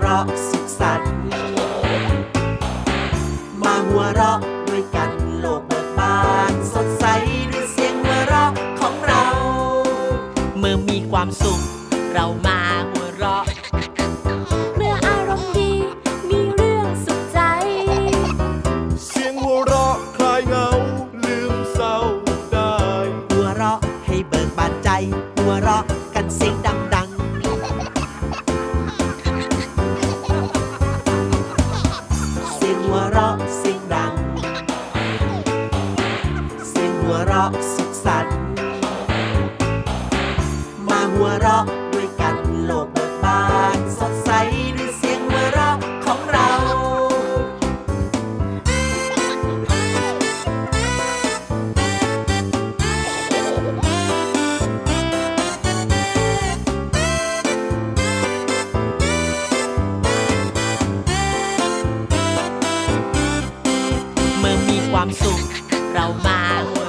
เราะสุขสันต์มาหัวเราะด้วยกันโลกเบิกบานสดใสด้วยเสียงหัวเราะของเรา เมื่อมีความสุขเรามา เราะสุขสันต์มาหัวเราะด้วยกันโลกเบิกบานสดใสด้วยเสียงหัวเราะของเรา เมื่อมีความสุขเรามาหัว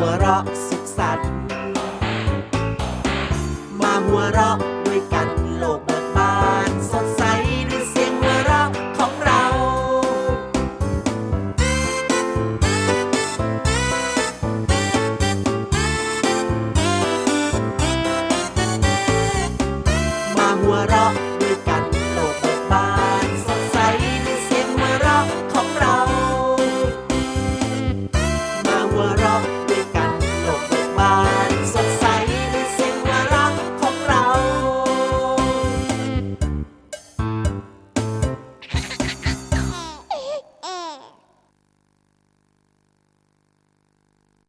หัวเราะสุขสันต์มาหัวเราะ